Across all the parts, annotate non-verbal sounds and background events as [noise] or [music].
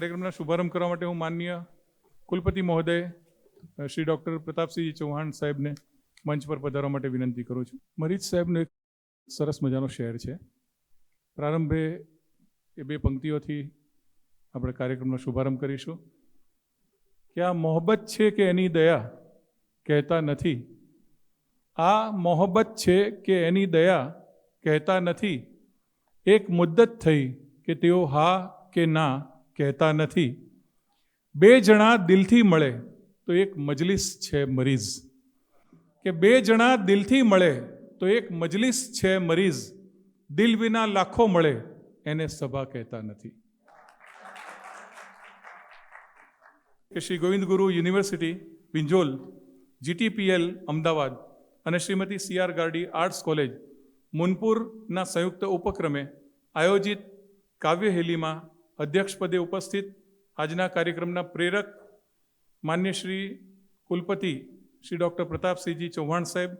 કાર્યક્રમના શુભારંભ કરવા માટે હું માનનીય કુલપતિ મહોદય શ્રી ડૉક્ટર પ્રતાપસિંહ ચૌહાણ સાહેબને મંચ પર પધારવા માટે વિનંતી કરું છું. મરીજ સાહેબનો એક સરસ મજાનો શેર છે. પ્રારંભે એ બે પંક્તિઓથી આપણે કાર્યક્રમનો શુભારંભ કરીશું. કે આ મોહબ્બત છે કે એની દયા કહેતા નથી? આ મોહબ્બત છે કે એની દયા કહેતા નથી? એક મુદ્દત થઈ કે તેઓ હા કે ના કહેતા નથી. બે જણા દિલથી મળે તો એક મજલિસ છે મરીઝ. કે બે જણા દિલથી મળે તો એક મજલિસ છે મરીઝ. દિલ વિના લાખો મળે એને સભા કહેતા નથી. કે શ્રી ગોવિંદ ગુરુ યુનિવર્સિટી, પિંજોલ, જીટીપીએલ, અમદાવાદ અને Shrimati C R Gardi arts college, મુનપુરના સંયુક્ત ઉપક્રમે આયોજિત કાવ્યહેલીમાં અધ્યક્ષપદે ઉપસ્થિત આજના કાર્યક્રમના પ્રેરક માન્ય શ્રી કુલપતિ શ્રી ડૉક્ટર પ્રતાપસિંહજી ચૌહાણ સાહેબ,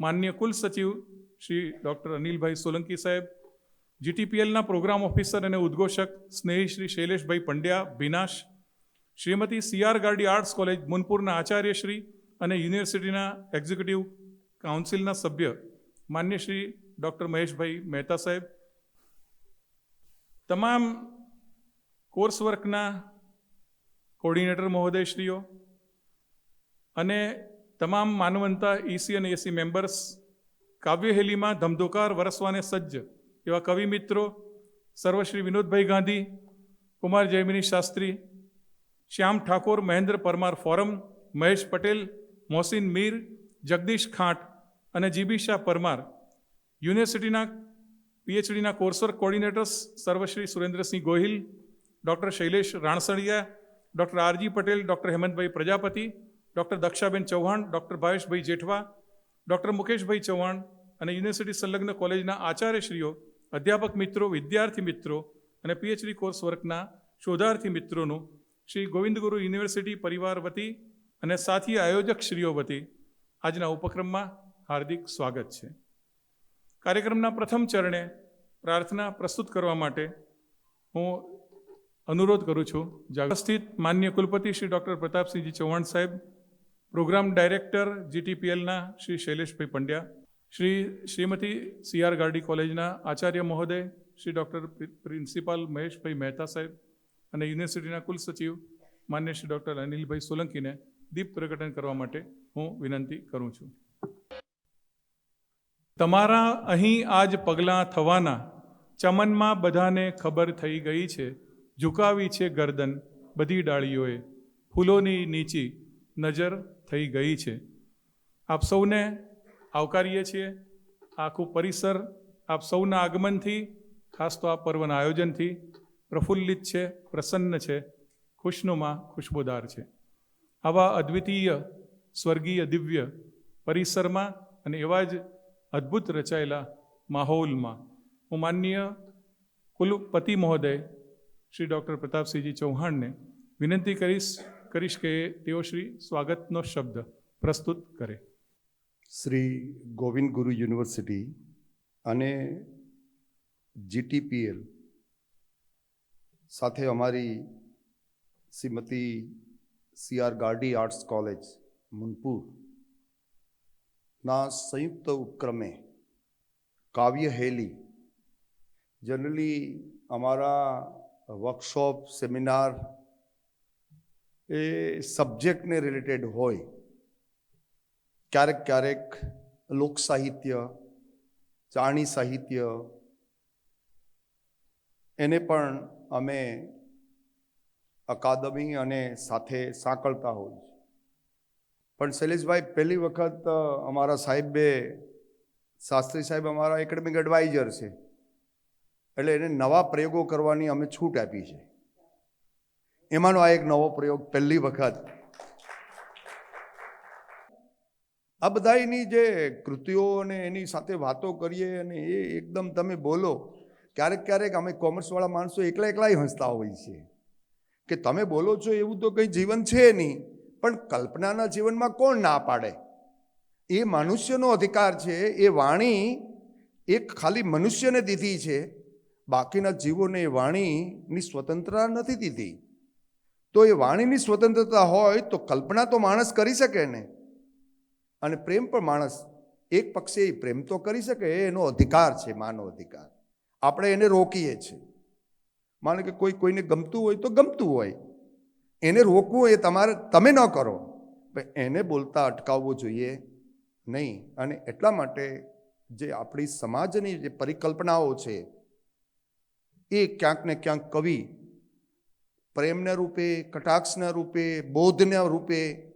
માન્ય કુલ સચિવ શ્રી ડૉક્ટર અનિલભાઈ સોલંકી સાહેબ, જીટીપીએલના પ્રોગ્રામ ઓફિસર અને ઉદ્ઘોષક સ્નેહી શ્રી શૈલેષભાઈ Pandya ભીનાશ Shrimati CR Gardi arts college, મુનપુરના આચાર્યશ્રી અને યુનિવર્સિટીના એક્ઝિક્યુટિવ કાઉન્સિલના સભ્ય માન્ય શ્રી ડૉક્ટર મહેશભાઈ મહેતા સાહેબ. તમામ કોર્સ વર્કના કોર્ડિનેટર મહોદયશ્રીઓ અને તમામ માનવંતા ઈસી અને એસી મેમ્બર્સ કાવ્યહેલીમાં ધમધોકાર વરસવાને સજ્જ એવા કવિ મિત્રો સર્વશ્રી વિનોદભાઈ ગાંધી, કુમાર જયમિની શાસ્ત્રી, શ્યામ ઠાકોર મહેન્દ્ર પરમાર ફોરમ, મહેશ પટેલ, મોહસિન મીર, જગદીશ ખાંટ અને જીબી શાહ પરમાર યુનિવર્સિટીના પીએચડીના કોર્સવર્ક કોર્ડિનેટર્સ સર્વશ્રી Surendrasinh Gohil doctor Shailesh Ransaniya, doctor RG Patel, doctor Hemantbhai Prajapati, doctor Dakshaben Chauhan, doctor Bhaveshbhai Jethwa, doctor Mukeshbhai Chauhan અને યુનિવર્સિટી સંલગ્ન કોલેજના આચાર્યશ્રીઓ, અધ્યાપક મિત્રો, વિદ્યાર્થી મિત્રો અને પીએચડી કોર્સ વર્કના શોધાર્થી મિત્રોનું શ્રી ગોવિંદગુરુ યુનિવર્સિટી પરિવાર વતી અને સાથી આયોજક શ્રીઓ વતી આજના ઉપક્રમમાં હાર્દિક સ્વાગત છે. કાર્યક્રમના પ્રથમ ચરણે પ્રાર્થના પ્રસ્તુત કરવા માટે હું અનુરોધ કરું છું. જાગસ્થિત માન્ય કુલપતિ Shri doctor Pratapsinhji Chauhan saheb, program director જીટીપીએલના Shri શૈલેષભાઈ પંડ્યા, શ્રી શ્રીમતી સી આર ગાર્ડી કોલેજના આચાર્ય મહોદય, શ્રી ડૉક્ટર પ્રિન્સિપાલ મહેશભાઈ મહેતા સાહેબ અને યુનિવર્સિટીના કુલ સચિવ માન્ય શ્રી ડૉક્ટર અનિલભાઈ સોલંકીને દીપ પ્રકટન કરવા માટે હું વિનંતી કરું છું. તમારા અહીં આજ પગલાં થવાના ચમનમાં બધાને ખબર થઈ ગઈ છે ઝુકાવી છે ગરદન, બધી ડાળીઓએ. ફૂલોની નીચી નજર થઈ ગઈ છે. આપ સૌને આવકારીએ છીએ. આખું પરિસર આપ સૌના આગમનથી, ખાસ તો આ પર્વના આયોજનથી, પ્રફુલ્લિત છે, પ્રસન્ન છે, ખુશનુમા, ખુશ્બોદાર છે. આવા અદ્વિતીય, સ્વર્ગીય, દિવ્ય પરિસરમાં અને એવા જ અદ્ભુત રચાયેલા માહોલમાં હું માનનીય કુલપતિ મહોદય શ્રી ડૉક્ટર પ્રતાપસિંહજી ચૌહાણને વિનંતી કરીશ કરીશ કે તેઓ શ્રી સ્વાગતનો શબ્દ પ્રસ્તુત કરે. શ્રી ગોવિંદ ગુરુ યુનિવર્સિટી અને જીટીપીએલ સાથે અમારી Shrimati C R Gardi arts college, Munpur ના સંયુક્ત ઉપક્રમે કાવ્ય હેલી, જનરલી અમારા વર્કશોપ સેમિનાર એ સબ્જેક્ટને રિલેટેડ હોય, ક્યારેક ક્યારેક લોક સાહિત્ય ચાણી સાહિત્ય, એને પણ અમે અકાદમી અને સાથે સાંકળતા છે પણ શૈલેષભાઈ, પહેલી વખત અમારા સાહેબે, શાસ્ત્રી સાહેબ અમારા એકેડમિક એડવાઇઝર છે. એટલે એને નવા પ્રયોગો કરવાની અમે છૂટ આપી છે. એમાંનો આ એક નવો પ્રયોગ પહેલી વખત. આ બધાની જે કૃતિઓ અને એની સાથે વાતો કરીએ અને એ એકદમ તમે બોલો, ક્યારેક ક્યારેક અમે કોમર્સવાળા માણસો એકલા એકલાય હસતા હોઈએ છીએ. કે તમે બોલો છો એવું તો કંઈ જીવન છે નહીં, પણ કલ્પનાના જીવનમાં કોણ ના પાડે? એ મનુષ્યનો અધિકાર છે, એ વાણી એક ખાલી મનુષ્યને દીધી છે બાકીના જીવોને એ વાણીની સ્વતંત્રતા નથી દીધી. તો એ વાણીની સ્વતંત્રતા હોય તો કલ્પના તો માણસ કરી શકે ને. અને પ્રેમ પણ માણસ એક પક્ષે પ્રેમ તો કરી શકે, એનો અધિકાર છે, માનવ અધિકાર. આપણે એને રોકીએ છીએ. માનો કે કોઈ કોઈને ગમતું હોય તો ગમતું હોય. એને રોકવું એ તમારે, તમે ન કરો. એને બોલતા અટકાવવું જોઈએ નહીં. અને એટલા માટે જે આપણી સમાજની જે પરિકલ્પનાઓ છે એ ક્યાંક ને ક્યાંક કવિ પ્રેમના રૂપે, કટાક્ષના રૂપે, બોધના રૂપે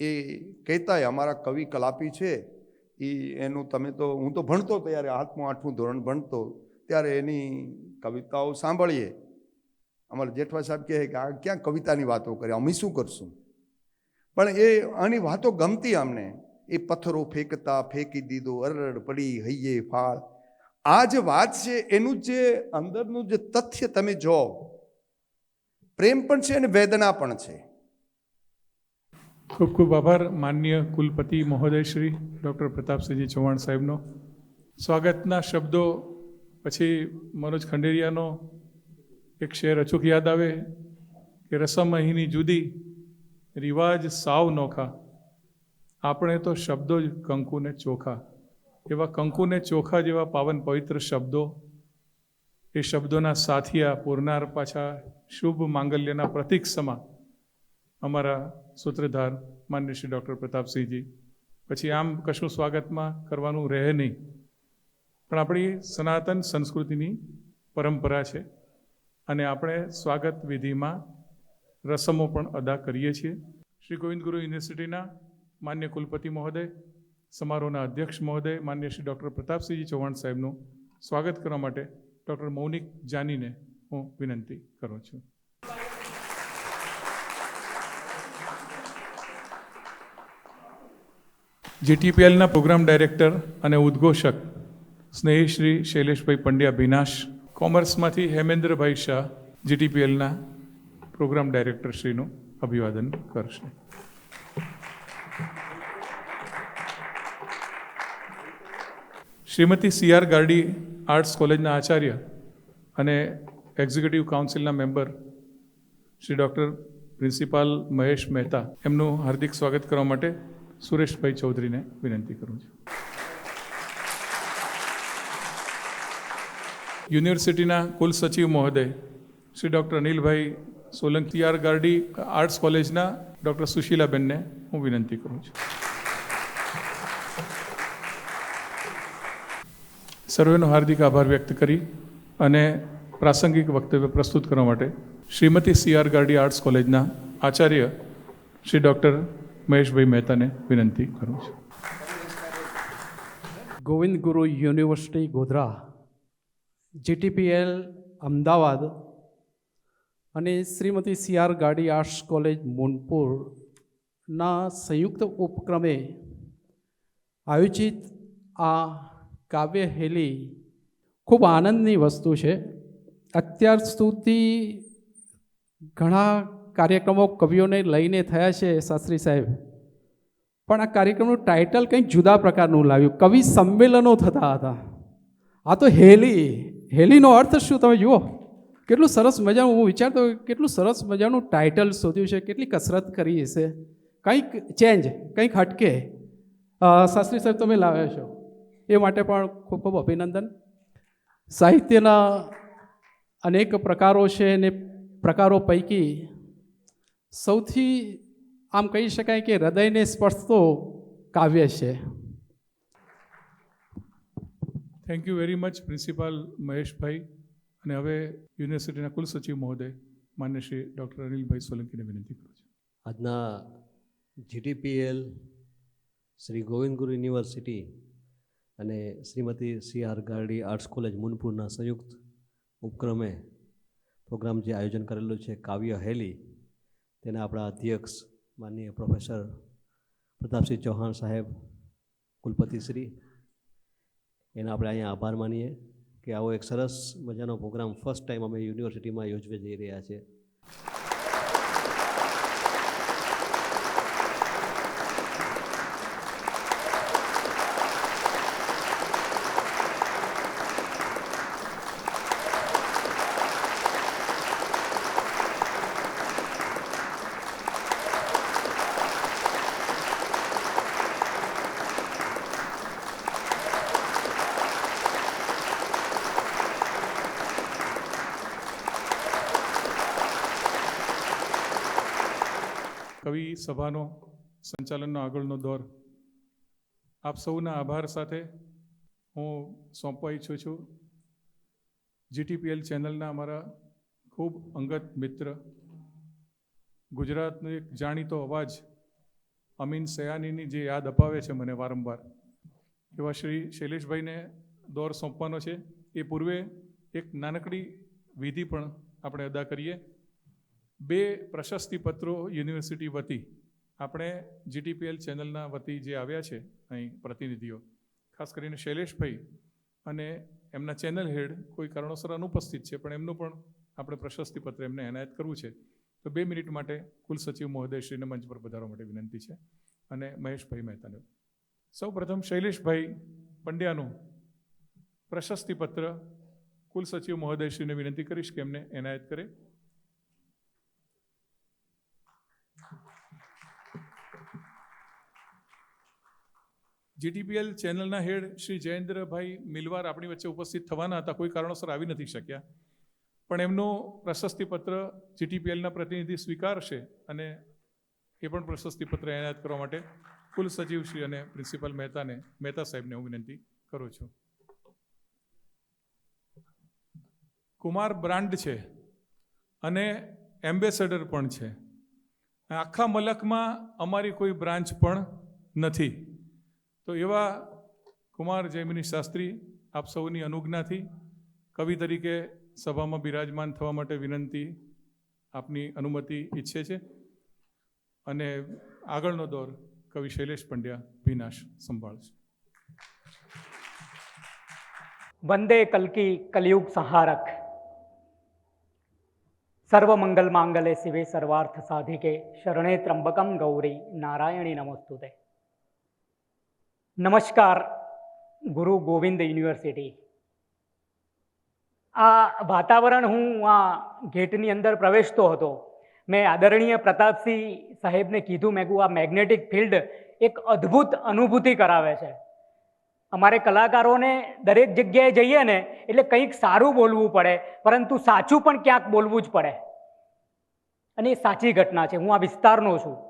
એ કહેતા અમારા કવિ કલાપી છે. એ એનું તમે તો, હું તો ભણતો ત્યારે આઠમું આઠમું ધોરણ ભણતો, ત્યારે એની કવિતાઓ સાંભળીએ. અમારા જેઠવા સાહેબ કહે કે, આ ક્યાં કવિતાની વાતો કરે? અમે શું કરશું? પણ એ, આની વાતો ગમતી અમને. એ પથ્થરો ફેંકતા, ફેંકી દીધો, અરડ પડી હૈયે ફાળ. આ જે વાત છે, એનું જે અંદરનું જે તથ્ય તમે જો પ્રેમ પણ છે અને વેદના પણ છે. ખૂબ ખૂબ આભાર, માન્ય કુલપતિ મહોદય શ્રી, ડૉક્ટર પ્રતાપસિંહજી ચૌહાણ સાહેબનો. સ્વાગતના શબ્દો, પછી મનોજ ખંડેરિયાનો એક શેર અચૂક યાદ આવે કે રસમ અહીંની જુદી, રિવાજ સાવ નોખા. આપણે તો શબ્દો જ કંકુને ચોખા. એવા કંકુને ચોખા જેવા પાવન પવિત્ર શબ્દો એ શબ્દોના સાથિયા પૂરનાર પાછા શુભ માંગલ્યના પ્રતીક સમા અમારા સૂત્રધાર માન્ય શ્રી ડૉક્ટર પ્રતાપસિંહજી. પછી આમ કશું સ્વાગતમાં કરવાનું રહે નહીં. પણ આપણી સનાતન સંસ્કૃતિની પરંપરા છે અને આપણે સ્વાગત વિધિમાં રસમો પણ અદા કરીએ છીએ. શ્રી ગોવિંદ ગુરુ યુનિવર્સિટીના માન્ય કુલપતિ મહોદય સમારોહના અધ્યક્ષ મહોદય, માન્ય શ્રી ડૉક્ટર પ્રતાપસિંહજી ચૌહાણ સાહેબનું સ્વાગત કરવા માટે ડૉક્ટર મૌનિક જાનીને હું વિનંતી કરું છું. જીટીપીએલના પ્રોગ્રામ ડાયરેક્ટર અને ઉદ્ઘોષક સ્નેહી શ્રી શૈલેષભાઈ પંડ્યા ભીનાશ, કોમર્સમાંથી હેમેન્દ્રભાઈ શાહ, જીટીપીએલના પ્રોગ્રામ ડાયરેક્ટર શ્રીનું અભિવાદન કરશે. Shrimati C R Gardi arts કોલેજના આચાર્ય અને executive કાઉન્સિલના member Shri doctor principal Mahesh Mehta. એમનું હાર્દિક સ્વાગત કરવા માટે સુરેશભાઈ ચૌધરીને વિનંતી કરું છું. યુનિવર્સિટીના કુલ સચિવ મહોદય Shri doctor Anilbhai Solanki R Gardi arts કોલેજના ડૉક્ટર સુશીલાબેનને હું વિનંતી કરું છું. સર્વેનો હાર્દિક આભાર વ્યક્ત કરી અને પ્રાસંગિક વક્તવ્ય પ્રસ્તુત કરવા માટે Shrimati C R Gardi arts કોલેજના આચાર્ય શ્રી ડૉક્ટર મહેશભાઈ મહેતાને વિનંતી કરું છું. ગોવિંદ ગુરુ યુનિવર્સિટી ગોધરા, જીટીપીએલ અમદાવાદ અને Shrimati C R Gardi arts college મૂનપુરના સંયુક્ત ઉપક્રમે આયોજિત આ કાવ્ય હેલી ખૂબ આનંદની વસ્તુ છે. અત્યાર સુધી ઘણા કાર્યક્રમો કવિઓને લઈને થયા છે શાસ્ત્રી સાહેબ. પણ આ કાર્યક્રમનું ટાઇટલ કંઈક જુદા પ્રકારનું લાવ્યું. કવિ સંમેલનો થતા હતા. આ તો હેલી. હેલીનો અર્થ શું તમે જુઓ. કેટલું સરસ મજાનું, હું વિચારતો કેટલું સરસ મજાનું ટાઇટલ શોધ્યું છે, કેટલી કસરત કરી હશે. કંઈક ચેન્જ, કંઈક હટકે. શાસ્ત્રી સાહેબ, તમે લાવ્યા છો. એ માટે પણ ખૂબ ખૂબ અભિનંદન. સાહિત્યના અનેક પ્રકારો છે ને પ્રકારો પૈકી સૌથી આમ કહી શકાય કે હૃદયને સ્પર્શતો કાવ્ય છે. Thank you very much principal Maheshbhai અને હવે યુનિવર્સિટીના કુલ સચિવ મહોદય માન્ય શ્રી ડૉક્ટર અનિલભાઈ સોલંકીને વિનંતી કરું છું. આજના જીટીપીએલ શ્રી ગોવિંદ ગુરુ યુનિવર્સિટી અને Shrimati C R Gardi arts college મુનપુરના સંયુક્ત ઉપક્રમે પ્રોગ્રામ જે આયોજન કરેલું છે, કાવ્ય હેલી, તેના આપણા અધ્યક્ષ માનનીય પ્રોફેસર પ્રતાપસિંહ ચૌહાણ સાહેબ કુલપતિશ્રી એના આપણે અહીંયા આભાર માનીએ કે આવો એક સરસ મજાનો પ્રોગ્રામ ફર્સ્ટ ટાઈમ અમે યુનિવર્સિટીમાં યોજવા જઈ રહ્યા છીએ સભાનો સંચાલનનો આગળનો દોર. આપ સૌના આભાર સાથે હું સોંપવા ઈચ્છું છું. જીટીપીએલ ચેનલના અમારા ખૂબ અંગત મિત્ર. ગુજરાતનો એક જાણીતો અવાજ અમીન સયાનીની જે યાદ અપાવે છે મને વારંવાર. એવા શ્રી શૈલેષભાઈને દોર સોંપવાનો છે. એ પૂર્વે એક નાનકડી વિધિ પણ આપણે અદા કરીએ. બે પ્રશસ્તિપત્રો યુનિવર્સિટી વતી આપણે જીટીપીએલ ચેનલના વતી જે આવ્યા છે અહીં પ્રતિનિધિઓ, ખાસ કરીને શૈલેષભાઈ અને એમના ચેનલ હેડ કોઈ કારણોસર અનુપસ્થિત છે, પણ એમનું પણ આપણે પ્રશસ્તિપત્ર એમને એનાયત કરવું છે. તો બે મિનિટ માટે કુલ સચિવ મહોદયશ્રીને મંચ પર પધારવા માટે વિનંતી છે. અને મહેશભાઈ મહેતાને. સૌ પ્રથમ શૈલેષભાઈ પંડ્યાનું પ્રશસ્તિપત્ર કુલ સચિવ મહોદયશ્રીને વિનંતી કરીશ કે એમને એનાયત કરે. જીટીપીએલ ચેનલના હેડ શ્રી જયેન્દ્રભાઈ મિલવાર આપણી વચ્ચે ઉપસ્થિત થવાના હતા. કોઈ કારણોસર આવી નથી શક્યા. પણ એમનો પ્રશસ્તિપત્ર જીટીપીએલના પ્રતિનિધિ સ્વીકારશે અને એ પણ પ્રશસ્તિ પત્ર એનાયત કરવા માટે કુલ સચિવશ્રી અને પ્રિન્સિપલ મહેતાને, મહેતા સાહેબને હું વિનંતી કરું છું. કુમાર બ્રાન્ડ છે અને એમ્બેસેડર પણ છે. આખા મલકમાં અમારી કોઈ બ્રાન્ચ પણ નથી. તો એવા કુમાર જયમિની શાસ્ત્રી આપ સૌની અનુજ્ઞાથી કવિ તરીકે સભામાં બિરાજમાન થવા માટે વિનંતી આપની અનુમતિ ઈચ્છે છે. અને આગળનો દોર કવિ શૈલેષ પંડ્યા વિનાશ સંભાળશે. વંદે કલ્કી કલયુગ સંહારક. સર્વમંગલ માંગલે શિવે સર્વાર્થ સાધિકે શરણે ત્રંબકમ ગૌરી નારાયણી નમસ્તુતે. નમસ્કાર, ગુરુ ગોવિંદ યુનિવર્સિટી. આ વાતાવરણ હું આ ગેટની અંદર પ્રવેશતો હતો. મેં આદરણીય પ્રતાપસિંહ સાહેબને કીધું, મેં કહું આ મેગ્નેટિક ફિલ્ડ એક અદ્ભુત અનુભૂતિ કરાવે છે. અમારે કલાકારોને દરેક જગ્યાએ જઈએ ને, એટલે કંઈક સારું બોલવું પડે, પરંતુ સાચું પણ ક્યાંક બોલવું જ પડે. અને એ સાચી ઘટના છે. હું આ વિસ્તારનો છું.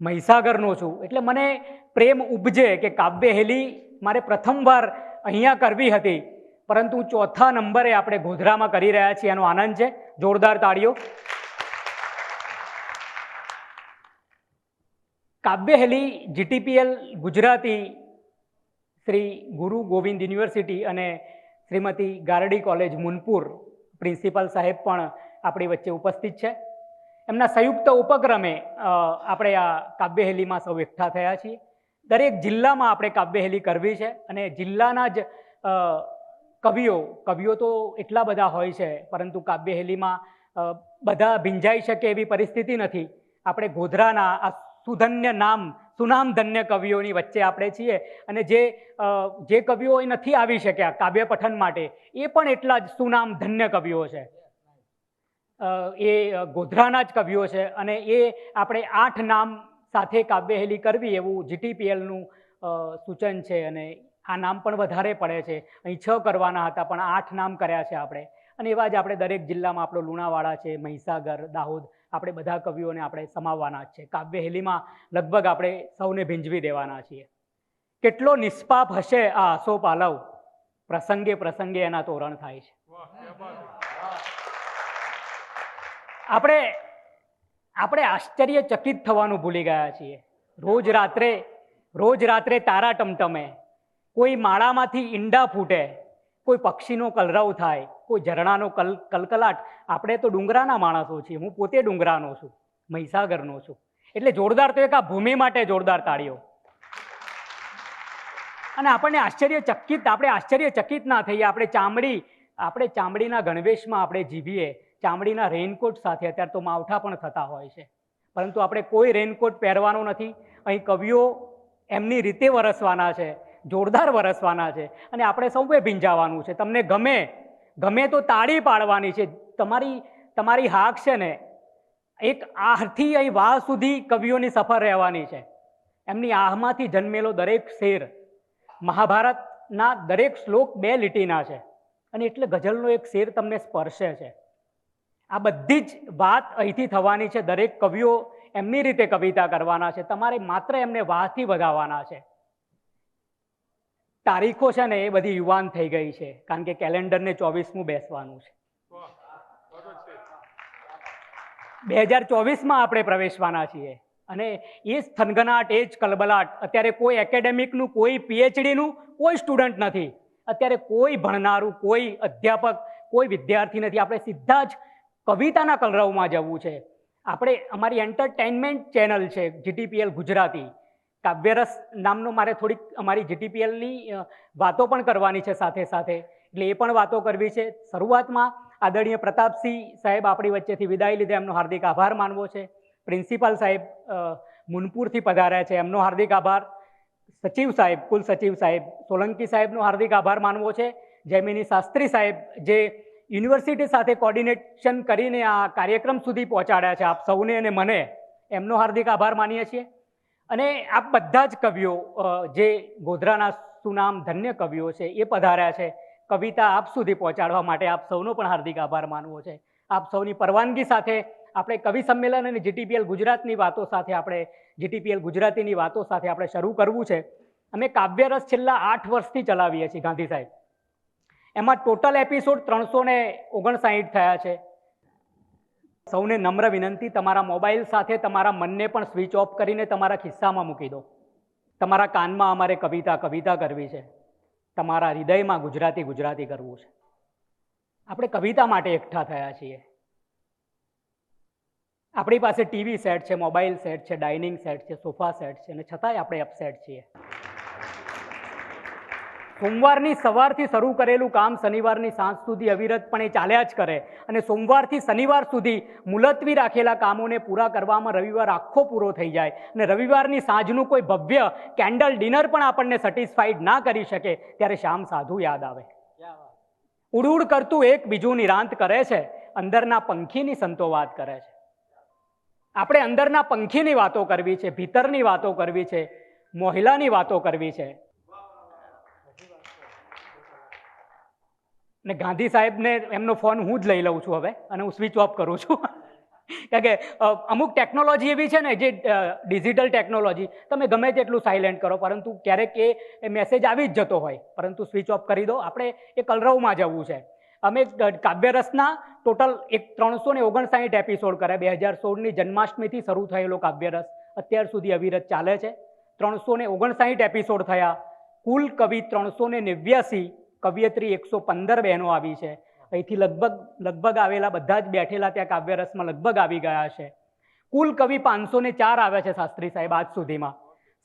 મહીસાગરનો છું. એટલે મને પ્રેમ ઉપજે કે કાવ્ય હેલી મારે પ્રથમવાર અહીંયા કરવી હતી. પરંતુ ચોથા નંબરે આપણે ગોધરામાં કરી રહ્યા છીએ. એનો આનંદ છે. જોરદાર તાળીઓ. કાવ્ય હેલી જીટીપીએલ ગુજરાતી શ્રી ગુરુ ગોવિંદ યુનિવર્સિટી અને શ્રીમતી ગારડી કોલેજ મુનપુર પ્રિન્સિપાલ સાહેબ પણ આપણી વચ્ચે ઉપસ્થિત છે. એમના સંયુક્ત ઉપક્રમે આપણે આ કાવ્યહેલીમાં સૌ એકઠા થયા છીએ. દરેક જિલ્લામાં આપણે કાવ્યહેલી કરવી છે અને જિલ્લાના જ કવિઓ કવિઓ તો એટલા બધા હોય છે, પરંતુ કાવ્યહેલીમાં બધા ભીંજાઈ શકે એવી પરિસ્થિતિ નથી. આપણે ગોધરાના આ સુધન્ય નામ સુનામ ધન્ય કવિઓની વચ્ચે આપણે છીએ અને જે જે કવિઓ એ નથી આવી શક્યા કાવ્ય પઠન માટે, એ પણ એટલા જ સુનામ ધન્ય કવિઓ છે. એ ગોધરાના જ કવિઓ છે અને એ આપણે આઠ નામ સાથે કાવ્યહેલી કરવી એવું જીટીપીએલનું સૂચન છે અને આ નામ પણ વધારે પડે છે. અહીં છ કરવાના હતા પણ આઠ નામ કર્યા છે આપણે. અને એવા જ આપણે દરેક જિલ્લામાં આપણો લુણાવાડા છે, મહીસાગર, દાહોદ, આપણે બધા કવિઓને આપણે સમાવવાના જ છે. કાવ્યહેલીમાં લગભગ આપણે સૌને ભીંજવી દેવાના છીએ. કેટલો નિષ્પાપ હશે આ આસો પાલવ પ્રસંગે પ્રસંગે એના તોરણ થાય છે. આપણે આપણે આશ્ચર્યચકિત થવાનું ભૂલી ગયા છીએ. રોજ રાત્રે રોજ રાત્રે તારા ટમટમે કોઈ માળામાંથી ઈંડા ફૂટે, કોઈ પક્ષીનો કલરવ થાય, કોઈ ઝરણાનો કલ, કલકલાટ. આપણે તો ડુંગરાના માણસો છીએ, હું પોતે ડુંગરાનો છું, મહીસાગરનો છું. એટલે જોરદાર તો એક આ ભૂમિ માટે જોરદાર તાળીઓ. અને આપણને આશ્ચર્યચકિત, આપણે આશ્ચર્યચકિત ના થઈએ, આપણે ચામડી, આપણે ચામડીના ગણવેશમાં આપણે જીવીએ ચામડીના રેઇનકોટ સાથે, અત્યારે તો માવઠા પણ થતા હોય છે. પરંતુ આપણે કોઈ રેઇનકોટ પહેરવાનો નથી. અહીં કવિઓ એમની રીતે વરસવાના છે, જોરદાર વરસવાના છે અને આપણે સૌએ ભીંજાવાનું છે. તમને ગમે ગમે તો તાળી પાડવાની છે. તમારી તમારી હાક છે ને, એક આહથી અહીં વાહ સુધી કવિઓની સફર રહેવાની છે. એમની આહમાંથી જન્મેલો દરેક શેર, મહાભારતના દરેક શ્લોક બે લીટીના છે. અને એટલે ગઝલનો એક શેર તમને સ્પર્શે છે. આ બધી જ વાત અહીંથી થવાની છે. દરેક કવિઓ એમની રીતે કવિતા કરવાના છે. તમારે માત્ર એમને વાથી વધાવવાના છે. તારીખો છે ને એ બધી યુવાન થઈ ગઈ છે. કારણ કે કેલેન્ડરને ચોવીસમું બેસવાનું છે. બે હજાર ચોવીસમાં આપણે પ્રવેશવાના છીએ. અને એ જ થનગનાટ, એ જ કલબલાટ. અત્યારે કોઈ એકેડેમિકનું, કોઈ પીએચડીનું, કોઈ સ્ટુડન્ટ નથી. અત્યારે કોઈ ભણનારું, કોઈ અધ્યાપક, કોઈ વિદ્યાર્થી નથી. આપણે સીધા જ કવિતાના કલરવમાં જવું છે. આપણે અમારી એન્ટરટેનમેન્ટ ચેનલ છે જીટીપીએલ ગુજરાતી. કાવ્યરસ નામનો મારે થોડીક અમારી જીટીપીએલની વાતો પણ કરવાની છે સાથે સાથે. એટલે એ પણ વાતો કરવી છે. શરૂઆતમાં આદરણીય પ્રતાપસિંહ સાહેબ આપણી વચ્ચેથી વિદાય લીધે. એમનો હાર્દિક આભાર માનવો છે. પ્રિન્સિપાલ સાહેબ મુનપુરથી પધાર્યા છે. એમનો હાર્દિક આભાર. સચિવ સાહેબ કુલ સચિવ સાહેબ, સોલંકી સાહેબનો હાર્દિક આભાર માનવો છે. જયમિની શાસ્ત્રી સાહેબ, જે યુનિવર્સિટી સાથે કોર્ડિનેશન કરીને આ કાર્યક્રમ સુધી પહોંચાડ્યા છે આપ સૌને અને મને. એમનો હાર્દિક આભાર માનીએ છીએ. અને આપ બધા જ કવિઓ જે ગોધરાના સુનામ ધન્ય કવિઓ છે, એ પધાર્યા છે. કવિતા આપ સુધી પહોંચાડવા માટે આપ સૌનો પણ હાર્દિક આભાર માનવો છે. આપ સૌની પરવાનગી સાથે આપણે કવિ સંમેલન અને જીટીપીએલ ગુજરાતની વાતો સાથે આપણે, જીટીપીએલ ગુજરાતીની વાતો સાથે આપણે શરૂ કરવું છે. અમે કાવ્યરસ છેલ્લા આઠ વર્ષથી ચલાવીએ છીએ ગાંધી સાહેબ. એમાં ટોટલ એપિસોડ ત્રણસો ને ઓગણસાઠ થયા છે. સૌને નમ્ર વિનંતી, તમારા મોબાઈલ સાથે તમારા મનને પણ સ્વિચ ઓફ કરીને તમારા ખિસ્સામાં મૂકી દો. તમારા કાનમાં અમારે કવિતા કવિતા કરવી છે. તમારા હૃદયમાં ગુજરાતી ગુજરાતી કરવું છે. આપણે કવિતા માટે એકઠા થયા છીએ. આપણી પાસે ટીવી સેટ છે, મોબાઈલ સેટ છે, ડાઇનિંગ સેટ છે, સોફા સેટ છે, અને છતાંય આપણે અપસેટ છીએ. સોમવારની સવારથી શરૂ કરેલું કામ શનિવારની સાંજ સુધી અવિરતપણે ચાલ્યા જ કરે. અને સોમવારથી શનિવાર સુધી મુલતવી રાખેલા કામોને પૂરા કરવામાં રવિવાર આખો પૂરો થઈ જાય. અને રવિવારની સાંજનું કોઈ ભવ્ય કેન્ડલ ડિનર પણ આપણને સેટિસ્ફાઈડ ના કરી શકે. ત્યારે શ્યામ સાધુ યાદ આવે. ઉડ ઉડ કરતું એક બીજું નિરાંત કરે છે. અંદરના પંખીની સંતો વાત કરે છે. આપણે અંદરના પંખીની વાતો કરવી છે, ભીતરની વાતો કરવી છે, મોહિલાની વાતો કરવી છે. ને ગાંધી સાહેબને એમનો ફોન હું જ લઈ લઉં છું હવે, અને હું સ્વિચ ઓફ કરું છું. [laughs] કારણ કે અમુક ટેકનોલોજી એવી છે ને, જે ડિજિટલ ટેકનોલોજી તમે ગમે તેટલું સાયલેન્ટ કરો, પરંતુ ક્યારેક એ મેસેજ આવી જ જતો હોય, પરંતુ સ્વિચ ઓફ કરી દો. આપણે એ કલરવમાં જવું છે. અમે કાવ્યરસના ટોટલ એક ત્રણસો ને ઓગણસાઠ એપિસોડ કર્યા. બે હજાર સોળની જન્માષ્ટમીથી શરૂ થયેલો કાવ્યરસ. અત્યાર સુધી અવિરત ચાલે છે. ત્રણસો ને ઓગણસાઠ એપિસોડ થયા. કુલ કવિ ત્રણસો ને નેવ્યાસી કવિયત્રી એકસો પંદર બહેનો આવી છે. અહીંથી લગભગ લગભગ આવેલા બધા જ બેઠેલા ત્યાં કાવ્યરસમાં લગભગ આવી ગયા છે. કુલ કવિ પાંચસો ને ચાર આવ્યા છે શાસ્ત્રી સાહેબ આજ સુધીમાં.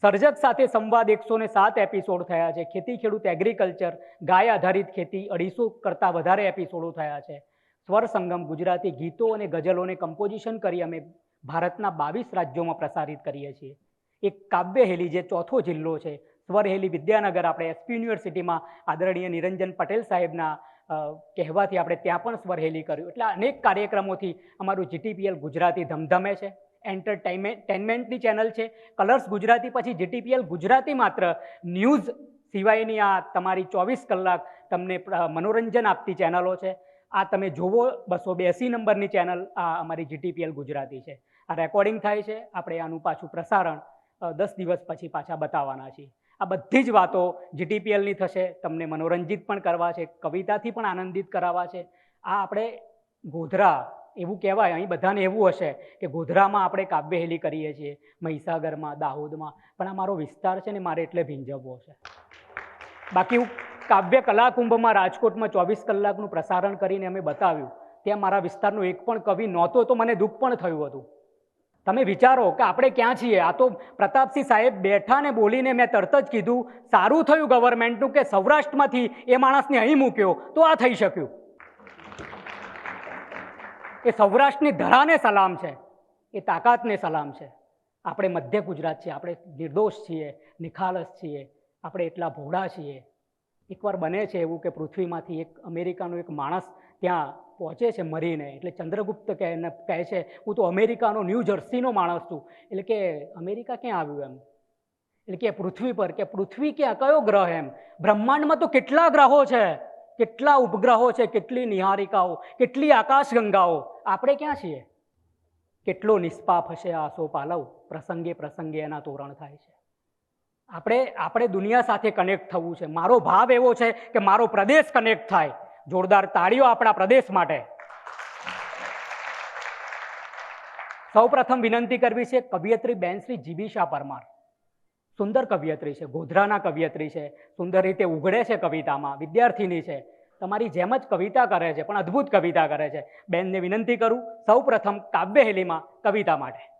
સર્જક સાથે સંવાદ એકસો ને સાત એપિસોડ થયા છે. ખેતી ખેડૂત એગ્રીકલ્ચર ગાય આધારિત ખેતી, અઢીસો કરતાં વધારે એપિસોડો થયા છે. સ્વર સંગમ, ગુજરાતી ગીતો અને ગઝલોને કમ્પોઝિશન કરી અમે ભારતના બાવીસ રાજ્યોમાં પ્રસારિત કરીએ છીએ. એક કાવ્ય હેલી જે ચોથો જિલ્લો છે. સ્વરહેલી વિદ્યાનગર આપણે એસપી યુનિવર્સિટીમાં આદરણીય નિરંજન પટેલ સાહેબના કહેવાથી આપણે ત્યાં પણ સ્વરહેલી કર્યું. એટલે અનેક કાર્યક્રમોથી અમારું જીટીપીએલ ગુજરાતી ધમધમે છે એન્ટરટેનમેન્ટની ચેનલ છે કલર્સ ગુજરાતી પછી જીટીપીએલ ગુજરાતી માત્ર ન્યૂઝ સિવાયની આ તમારી ચોવીસ કલાક તમને મનોરંજન આપતી ચેનલો છે. આ તમે જોવો બસો બેસી નંબરની ચેનલ આ અમારી જીટીપીએલ ગુજરાતી છે. આ રેકોર્ડિંગ થાય છે, આપણે આનું પાછું પ્રસારણ દસ દિવસ પછી પાછા બતાવવાના છીએ. આ બધી જ વાતો જીટીપીએલની થશે, તમને મનોરંજિત પણ કરવા છે, કવિતાથી પણ આનંદિત કરાવવા છે. આ આપણે ગોધરા, એવું કહેવાય, અહીં બધાને એવું હશે કે ગોધરામાં આપણે કાવ્યહેલી કરીએ છીએ, મહીસાગરમાં, દાહોદમાં, પણ આ મારો વિસ્તાર છે ને મારે એટલે ભીંજવવો છે. બાકી હું કાવ્ય કલાકુંભમાં રાજકોટમાં ચોવીસ કલાકનું પ્રસારણ કરીને અમે બતાવ્યું, ત્યાં મારા વિસ્તારનો એક પણ કવિ નહોતો, તો મને દુઃખ પણ થયું હતું. તમે વિચારો કે આપણે ક્યાં છીએ? આ તો પ્રતાપસિંહ સાહેબ બેઠા ને બોલીને મેં તરત જ કીધું, સારું થયું ગવર્મેન્ટનું કે સૌરાષ્ટ્રમાંથી એ માણસને અહીં મૂક્યો, તો આ થઈ શક્યું. એ સૌરાષ્ટ્રની ધરાને સલામ છે, એ તાકાતને સલામ છે. આપણે મધ્ય ગુજરાત છીએ, આપણે નિર્દોષ છીએ, નિખાલસ છીએ, આપણે એટલા ભોળા છીએ. એકવાર બને છે એવું કે પૃથ્વીમાંથી એક અમેરિકાનો એક માણસ ત્યાં પહોંચે છે મરીને. એટલે ચંદ્રગુપ્ત કહે કહે છે, હું તો અમેરિકાનો, ન્યૂ જર્સીનો માણસ છું. એટલે કે, અમેરિકા ક્યાં આવ્યું એમ? એટલે કે, પૃથ્વી પર. કે, પૃથ્વી ક્યાં, કયો ગ્રહ એમ? બ્રહ્માંડમાં તો કેટલા ગ્રહો છે? કેટલા ઉપગ્રહો છે? કેટલી નિહારિકાઓ? કેટલી આકાશગંગાઓ? આપણે ક્યાં છીએ? કેટલો નિષ્પાપ હશે આસો પાલવ? પ્રસંગે પ્રસંગે એના તોરણ થાય છે. આપણે આપણે દુનિયા સાથે કનેક્ટ થવું છે. મારો ભાવ એવો છે કે મારો પ્રદેશ કનેક્ટ થાય. જોરદાર તાળીઓ આપણા પ્રદેશ માટે. સૌ પ્રથમ વિનંતી કરવી છે કવિયત્રી બેન શ્રી જીબી શાહ પરમાર. સુંદર કવિયત્રી છે, ગોધરાના કવિયત્રી છે, સુંદર રીતે ઉઘડે છે કવિતામાં, વિદ્યાર્થીની છે. તમારી જેમ જ કવિતા કરે છે, પણ અદ્ભુત કવિતા કરે છે. બેનને વિનંતી કરું સૌ પ્રથમ કાવ્યહેલીમાં કવિતા માટે.